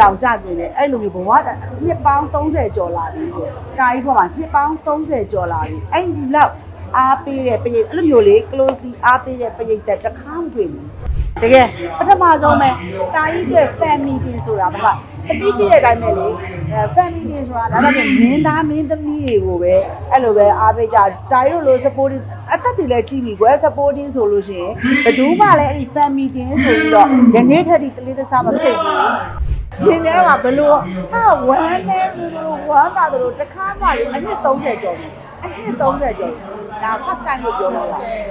တောင်ကြကျင်တယ်အဲ့လိုမျိုးဘဝနှစ်ပေါင်း30ကျော်လာပြီတာကြီးပေါ်မှာနှစ်ပေါင်း30ကျော်လာပြီအဲ့လောက်အားပေးတဲ့ပရိတ်အဲ့လိုမျိုးလေ closely အားပေးတဲ့ပရိတ်သက်တစ်ခါမှတွေ့ဘူးတကယ်ပထမဆုံးပဲတာကြီးအတွက် family meeting ဆိုတာဘာမှတပိတည့်ရဲ့အတိုင်းပဲလေအဲ family meeting ဆိုတာဒါတော့မင်းသားမင်းသမီးတွေကိုပဲအဲ့လိုပဲအားပေးကြတာကြီးတို့လို supporting အသက်တွေလည်းကြီးပြီကွယ် supporting ဆိုလို့ရှိရင်ဘယ်သူမှလည်းအဲ့ဒီ family meeting ဆိုပြီးတော့ယနေ့ထက်ဒီကလေးတစ်စားမဖြစ်ဘူး ရှင်ထဲမှာဘလို့ဟာဝမ်းနေလို့ဝမ်းသာတယ်လို့တစ်ခါမှလေအနှစ်30ကျော်ပြီအနှစ်30ကျော်ပြီဒါ first time လို့ပြောလို့ရတယ်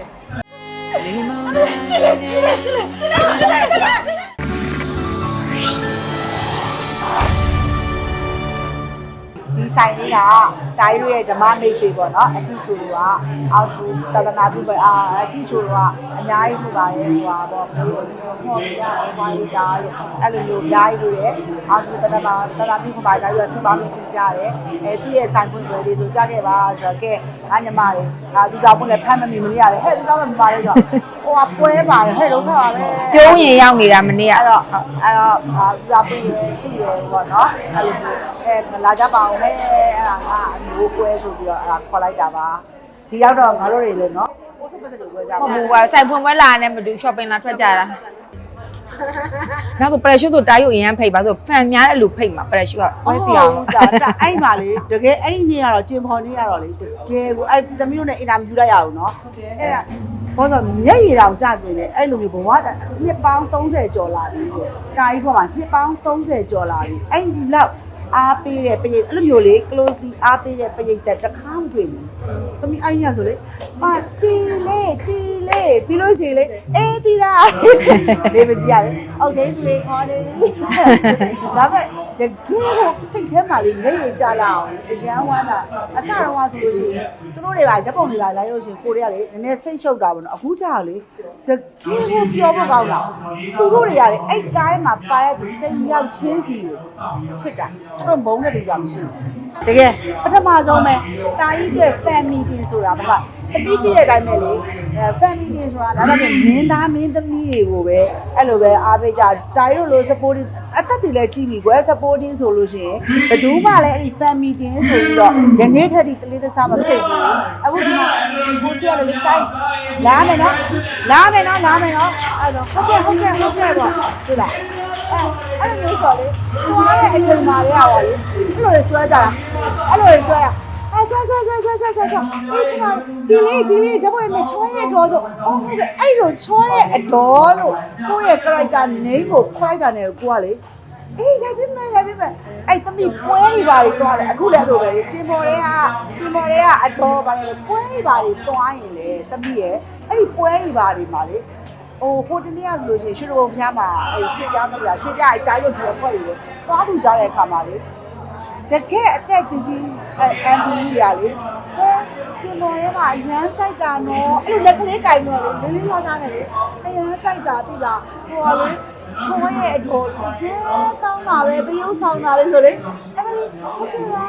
ဒီဆိုင်လေးက တိုင်းရဲ့ဓမ္မမိတ်ဆွေပေါ့နော်အကြည့်ချိုတို့ကအောက်စကူတဒနာပြုပဲအာအကြည့်ချိုတို့ကအများကြီးပြပါရဲ့ဟိုပါပေါ့မျိုးမျိုးပြရတယ်ဘာရေးတာလို့အဲ့လိုမျိုးအများကြီးလို့ရဲ့အောက်စကူတဒနာတဒနာပြုပါတိုင်းရစူပါမျိုးကြတယ်အဲသူ့ရဲ့ဆိုင်ဖွင့်ပွဲလေးဆိုကြခဲ့ပါဆိုတော့ကဲငါညီမလေးဒါသူကြောင့်ဖွင့်လဲဖမ်းမမီမနေရတယ်ဟဲ့သူကြောင့်မပါလဲဆိုတော့ဟိုကပွဲပါတယ်ဟဲ့တော့ခါပါပဲပြုံးရင်ရောက်နေတာမနေ့ကအဲ့တော့အဲ့တော့အာပြပေးရစီရပေါ့နော်အဲ့လိုမျိုးအဲလာကြပါအောင်လေအဲ့ဒါကအ မျိုးကွဲဆိုပြီးတော့အဲ့ဒါခေါ်လိုက်တာပါဒီရောက်တော့ငါတို့တွေလည်းနော်ကိုယ်စပတ်တွေကွဲကြပါမဟုတ်ဘူးကွာစိုက်ဖွင့်ပွဲလာနဲ့မတူ shopping လာထွက်ကြတာနောက်ဆို pressure ဆိုတားရုပ်အရင်ဖိတ်ပါဆိုဖန်များတဲ့လူဖိတ်မှာ pressure ကဝဲစီအောင်ဒါဒါအဲ့မှာလေတကယ်အဲ့ဒီနေ့ကတော့ကျင်ဖော်နေ့ကတော့လေတကယ်ကိုအဲ့သမီးတို့နဲ့အင်တာဗျူးလိုက်ရအောင်နော်အဲ့ဒါဘောဆိုမျက်ရည်တောင်ကြကျင်တယ်အဲ့လိုမျိုးဘဝနှစ်ပေါင်း30ကျော်လာပြီတာကြီးပေါ်မှာနှစ်ပေါင်း30ကျော်လာပြီအဲ့လောက် အားပေးတဲ့ပရိတ်အဲ့လိုမျိုးလေ closely အားပေးတဲ့ပရိတ်သက်တစ်ခါမှတွေ့ဘူး။သမီးအဲ့ရဆိုလေအာတီလေတီလေပြီးလို့ရှိရင်လေအေးတီတာလေးမကြည့်ရလေ။ဟုတ်တယ်ဆိုလေခေါ်နေပြီ။ဒါပေမဲ့ တကယ်ကိုစိတ်ထဲမှာလေလက်ရည်ကြလာအောင်အရန်ဝမ်းတာအစတော့ကဆိုလို့ရှိရင်သူတို့တွေကဓာတ်ပုံတွေကလိုက်လို့ရှိရင်ကိုတွေကလေနည်းနည်းစိတ်ရှုပ်တာပေါ့နော်အခုကြာလေတကယ်ကိုပြောဖို့ကောင်းတာသူတို့တွေကလေအဲ့ကိုင်းမှာပါတဲ့သူတယောက်ချင်းစီကိုချစ်တာသူတို့မုန်းတဲ့သူကြောင့်မရှိဘူးတကယ်ပထမဆုံးပဲတာကြီးအတွက် family meeting ဆိုတာဘာမှ တပိတည့်ရဲ့အတိုင်းပဲလေအဲ family meeting ဆိုတာဒါတော့မင်းသားမင်းသမီးတွေကိုပဲအဲ့လိုပဲအားပေးကြတာကြီးတို့လို supporting အသက်တွေလည်းကြီးပြီကွယ် supporting ဆိုလို့ရှိရင်ဘယ်သူမှလည်းအဲ့ဒီ family meeting ဆိုပြီးတော့ယနေ့ထက်ဒီကလေးတစ်စားမဖြစ်ဘူးအခုဒီမှာကိုဆွဲလည်းတိုင်းလာမယ်နော်လာမယ်နော်လာမယ်နော်အဲ့တော့ဟုတ်ကဲ့ဟုတ်ကဲ့ဟုတ်ကဲ့ပေါ့ဒီလားအဲအဲ့လိုမျိုးဆိုလေသွားရဲ့အချိန်မှာလေရပါလေအဲ့လိုလေဆွဲကြတာအဲ့လိုလေဆွဲရ အဲဆွဲဆွဲဆွဲဆွဲဆွဲဆွဲဆွဲအေးဒီမှာဒီလေးဒီလေးဓာတ်ပုံမဲ့ချောရဲ့တော်ဆိုအော်ဟုတ်ကဲ့အဲ့လိုချောရဲ့အတော်လို့ကိုယ့်ရဲ့ character name ကိုခေါ်လိုက်တာနဲ့ကိုကလေအေးရပြီမယ်ရပြီမယ်အဲ့သမီးပွဲတွေပါတွေတွားတယ်အခုလည်းအဲ့လိုပဲလေကျင်ပေါ်တွေကကျင်ပေါ်တွေကအတော်ပါလေပွဲတွေပါတွေတွားရင်လေသမီးရဲ့အဲ့ဒီပွဲတွေပါတွေမှာလေဟိုဟိုတနေ့ကဆိုလို့ရှိရင်ရွှေဘုံဖျားမှာအဲ့ရွှေပြားမလားရွှေပြားအတိုင်းလို့ပြောဖွဲ့တယ်တွားထူကြတဲ့အခါမှာလေ တကယ်အသက်ကြီးကြီးအန်ဒီကြီးရလေဟဲချင်ပေါ်ထဲမှာအရန်ကြိုက်တာနော်အဲ့လိုလက်ကလေးကင်တော့လေလေးလေးလာသားနဲ့လေအရန်ကြိုက်တာသိလားဟိုကလေ ချောရဲ့အတော်အရန်ကောင်းတာပဲတရုပ်ဆောင်တာလေဆိုလေအဲ့ဒါလေးဟုတ်ကဲ့ပါ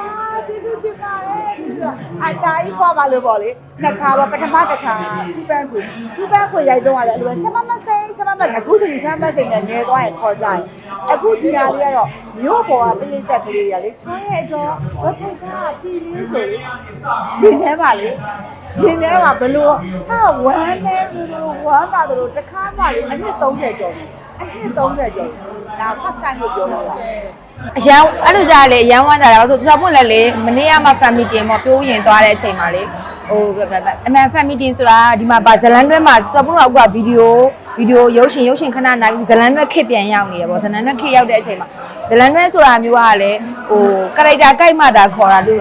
ကျေးဇူးတင်ပါတယ်ဒီလိုအတိုင်းပေါ်ပါလို့ပေါ့လေတစ်ခါပါပထမတစ်ခါစီပန်းခွေစီပန်းခွေရိုက်တော့ရတယ်အဲ့လိုပဲဆက်မမစိမ့်ဆက်မမအခုတည်းဆက်မစိမ့်နဲ့ငယ်သွားရင်ခေါ်ကြရင်အခုဒီဟာလေးကတော့မြို့ပေါ်ကပြိတ္တကလေးရလေချောရဲ့အတော်ဝက်ဖိုက်ကတီလေးဆိုလေရှင်ထဲပါလေရှင်ထဲမှာဘလို့ဟာဝမ်းနေလို့ဝမ်းသာတယ်လို့တစ်ခါမှလေအနှစ်30ကျော်ပြီ အနှစ်30ကျော်ပြီဒါ first time လို့ပြောလို့ရတယ်အရန်အဲ့လိုကြလေအရန်ဝမ်းကြတာဆိုသူကပွင့်လဲလေမနေ့ကမှ family team ပေါ့ပြိုးရင်သွားတဲ့အချိန်မှာလေဟိုအမှန် family team ဆိုတာဒီမှာဗာဇလန်တွဲမှာသူကပွင့်တော့ကဗီဒီယိုဗီဒီယိုရုပ်ရှင်ရုပ်ရှင်ခဏနိုင်ပြီးဇလန်တွဲခစ်ပြန်ရောက်နေရပေါ့ဇလန်တွဲခစ်ရောက်တဲ့အချိန်မှာ ဇလန်တွဲဆိုတာမျိုးကလည်းဟိုကာရိုက်တာကိုက်မှတာခေါ်တာဟို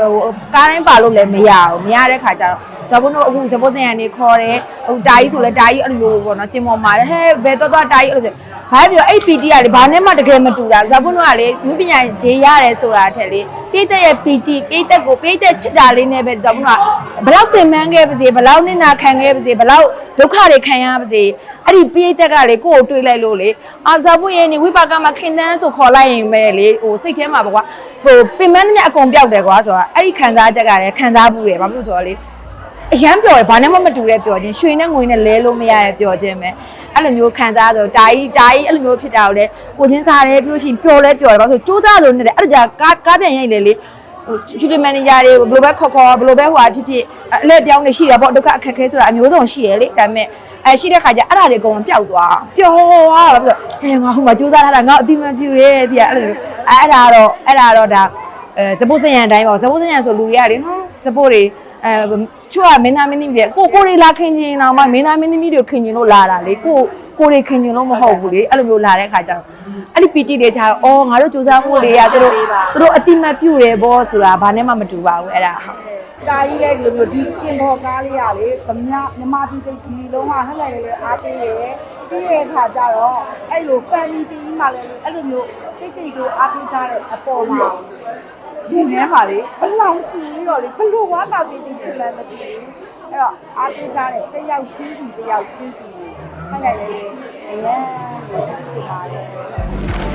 ကားတိုင်းပါလို့လည်းမရဘူးမရတဲ့ခါကျတော့ဇဘုံတို့အခုဇဘုံစင်ရနေခေါ်တယ်ဟိုတာကြီးဆိုလဲတာကြီးအဲ့လိုမျိုးပေါ့နော်ကျင်ပေါ်မှာဟဲဘယ်တော့တော့တာကြီးအဲ့လိုဘာပြောအဲ့ PT ကလေဘာနဲ့မှတကယ်မတူတာဇဘုံတို့ကလေမြပညာဂျေရတယ်ဆိုတာအထက်လေပြည့်တဲ့ရဲ့ PT ပြည့်တဲ့ကိုပြည့်တဲ့ချစ်တာလေးနဲ့ပဲဇဘုံကဘလောက်ပင်ပန်းခဲ့ပါစေဘလောက်နစ်နာခံခဲ့ပါစေဘလောက်ဒုက္ခတွေခံရပါစေအဲ့ဒီပြည့်တဲ့ကလေကိုယ့်ကိုတွေးလိုက်လို့လေအာဇဘုံရဲ့နေဝိပါကမှာခင်တန်းဆိုခေါ်လိုက်ရင်ပဲလေဟိုစိတ်ထဲမှာပေါ့ကွာဟိုပင်ပန်းတဲ့အကုန်ပြောက်တယ်ကွာဆိုတာအဲ့ဒီခံစားချက်ကလည်းခံစားမှုတယ်ဘာဖြစ်လို့ဆိုတော့လေအရန်ပျော်တယ်ဘာနဲ့မှမတူတဲ့ပျော်ခြင်းရွှေနဲ့ငွေနဲ့လဲလို့မရတဲ့ပျော်ခြင်းပဲ အဲ့အဲ့လိုမျိုးခံစားတော့တာကြီးတာကြီးအဲ့လိုမျိုးဖြစ်တာကိုလေကိုချင်းစားတယ်ပြီးလို့ရှိရင်ပျော်လဲပျော်တယ်ဘာလို့ဆိုစူးစမ်းလို့နေတယ်အဲ့ဒါကြကားကားပြန်ရိုက်လေလေဟိုချူတီမန်နေဂျာတွေဘယ်လိုပဲခေါ်ခေါ်ဘယ်လိုပဲဟိုအဖြစ်ဖြစ်အလဲပြောင်းနေရှိတယ်ပေါ့ဒုက္ခအခက်ခဲဆိုတာအမျိုးစုံရှိရလေဒါပေမဲ့အဲရှိတဲ့ခါကျအဲ့ဒါတွေအကုန်လုံးပျောက်သွားပျော်သွားဘာလို့ဆိုဟဲငါဟိုမှာစူးစမ်းထားတာငါအတိမပြူတယ်ဒီကအဲ့လိုမျိုးအဲ့ဒါတော့အဲ့ဒါတော့ဒါအဲစပုတ်စရံအတိုင်းပေါ့စပုတ်စရံဆိုလူတွေကလေဟွန်းစပုတ်တွေ အဲချွတ်ကမင်းသားမင်းသမီးတွေကိုကိုတွေလာခင်ကျင်တော့မှမင်းသားမင်းသမီးတွေခင်ကျင်လို့လာတာလေကိုကိုတွေခင်ကျင်လို့မဟုတ်ဘူးလေအဲ့လိုမျိုးလာတဲ့ခါကျတော့အဲ့ဒီပီတိတွေချာအော်ငါတို့စူးစမ်းမှုတွေကသူတို့သူတို့အတိမပြူတယ်ပေါ့ဆိုတာဘာနဲ့မှမတူပါဘူးအဲ့ဒါဟုတ်တာကြီးလည်းဒီလိုမျိုးဒီကျင်ပေါ်ကားလေးရလေဗမာမြန်မာပြည်ဒီလုံးကဟဲ့လိုက်လေအားပေးရဲပြီးရဲ့ခါကျတော့အဲ့လို family တီးမှလည်းလေအဲ့လိုမျိုးစိတ်ကြိတ်တို့အားပေးကြတဲ့အပေါ်မှာ ရှင်ထဲမှာလေဘလောင်ဆူပြီးတော့လေဘလို့ဝါတာပြည်တီဖြစ်မှန်းမသိဘူးအဲ့တော့အားပေးကြတဲ့တယောက်ချင်းစီတယောက်ချင်းစီဟဲ့လိုက်လေလေအရင်ကိုစိတ်ကြိတ်ပါလေ